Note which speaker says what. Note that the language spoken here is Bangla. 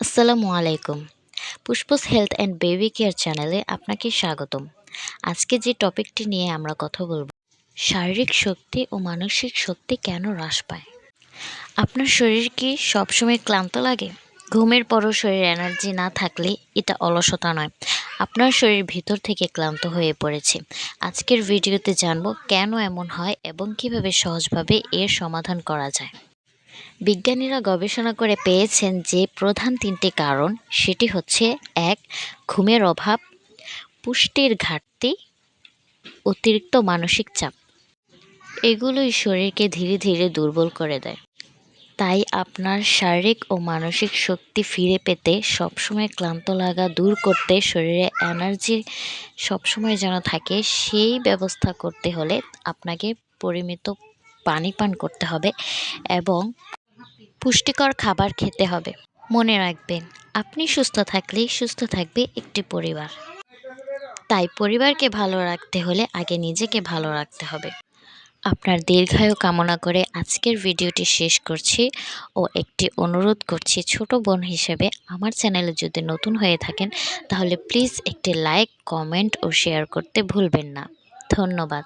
Speaker 1: আসসালামু আলাইকুম। পুষ্পস হেলথ অ্যান্ড বেবি কেয়ার চ্যানেলে আপনাকে স্বাগতম। আজকে যে টপিকটি নিয়ে আমরা কথা বলব, শারীরিক শক্তি ও মানসিক শক্তি কেন হ্রাস পায়? আপনার শরীর কি সবসময় ক্লান্ত লাগে? ঘুমের পরও শরীর এনার্জি না থাকলে এটা অলসতা নয়। আপনার শরীর ভিতর থেকে ক্লান্ত হয়ে পড়েছে। আজকের ভিডিওতে জানব কেন এমন হয় এবং কীভাবে সহজভাবে এর সমাধান করা যায়। বিজ্ঞানীরা গবেষণা করে পেয়েছেন যে প্রধান তিনটি কারণ, সেটি হচ্ছে, এক, ঘুমের অভাব, পুষ্টির ঘাটতি, অতিরিক্ত মানসিক চাপ। এগুলোই শরীরকে ধীরে ধীরে দুর্বল করে দেয়। তাই আপনার শারীরিক ও মানসিক শক্তি ফিরে পেতে সবসময় ক্লান্ত লাগা দূর করতে শরীরে এনার্জি সবসময় যেন থাকে, সেই ব্যবস্থা করতে হলে আপনাকে পরিমিত পানি পান করতে হবে এবং পুষ্টিকর খাবার খেতে হবে। মনে রাখবেন, আপনি সুস্থ থাকলেই সুস্থ থাকবে একটি পরিবার। তাই পরিবারকে ভালো রাখতে হলে আগে নিজেকে ভালো রাখতে হবে। আপনার দীর্ঘায়ু কামনা করে আজকের ভিডিওটি শেষ করছি ও একটি অনুরোধ করছি ছোট বোন হিসেবে আমার চ্যানেলে যদি নতুন হয়ে থাকেন তাহলে প্লিজ একটি লাইক, কমেন্ট ও শেয়ার করতে ভুলবেন না। ধন্যবাদ।